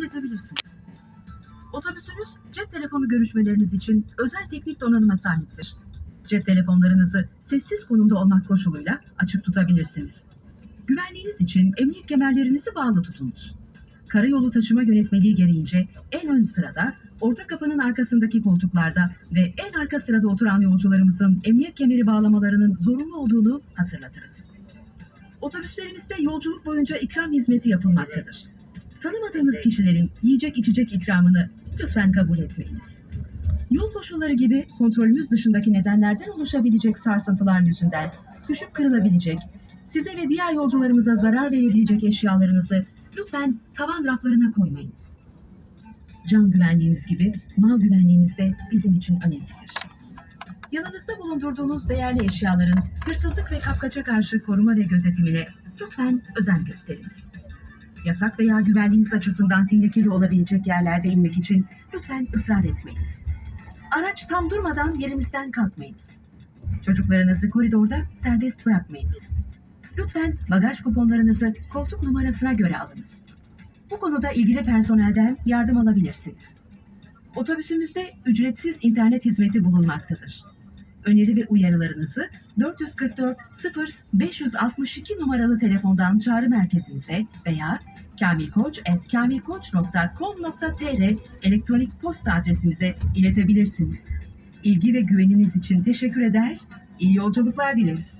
iletebilirsiniz. Otobüsünüz cep telefonu görüşmeleriniz için özel teknik donanıma sahiptir. Cep telefonlarınızı sessiz konumda olmak koşuluyla açık tutabilirsiniz. Güvenliğiniz için emniyet kemerlerinizi bağlı tutunuz. Karayolu taşıma yönetmeliği gereğince en ön sırada, orta kapının arkasındaki koltuklarda ve en arka sırada oturan yolcularımızın emniyet kemeri bağlamalarının zorunlu olduğunu hatırlatırız. Otobüslerimizde yolculuk boyunca ikram hizmeti yapılmaktadır. Tanımadığınız kişilerin yiyecek içecek ikramını lütfen kabul etmeyiniz. Yol koşulları gibi kontrolümüz dışındaki nedenlerden oluşabilecek sarsıntılar yüzünden düşüp kırılabilecek, size ve diğer yolcularımıza zarar verebilecek eşyalarınızı lütfen tavan raflarına koymayınız. Can güvenliğiniz gibi mal güvenliğiniz de bizim için önemlidir. Yanınızda bulundurduğunuz değerli eşyaların hırsızlık ve kapkaça karşı koruma ve gözetimine lütfen özen gösteriniz. Yasak veya güvenliğiniz açısından tehlikeli olabilecek yerlerde inmek için lütfen ısrar etmeyiniz. Araç tam durmadan yerinizden kalkmayınız. Çocuklarınızı koridorda serbest bırakmayınız. Lütfen bagaj kuponlarınızı koltuk numarasına göre alınız. Bu konuda ilgili personelden yardım alabilirsiniz. Otobüsümüzde ücretsiz internet hizmeti bulunmaktadır. Öneri ve uyarılarınızı 444 0 562 numaralı telefondan çağrı merkezimize veya kamilkoç.kamilkoç.com.tr elektronik posta adresimize iletebilirsiniz. İlgi ve güveniniz için teşekkür eder, iyi yolculuklar dileriz.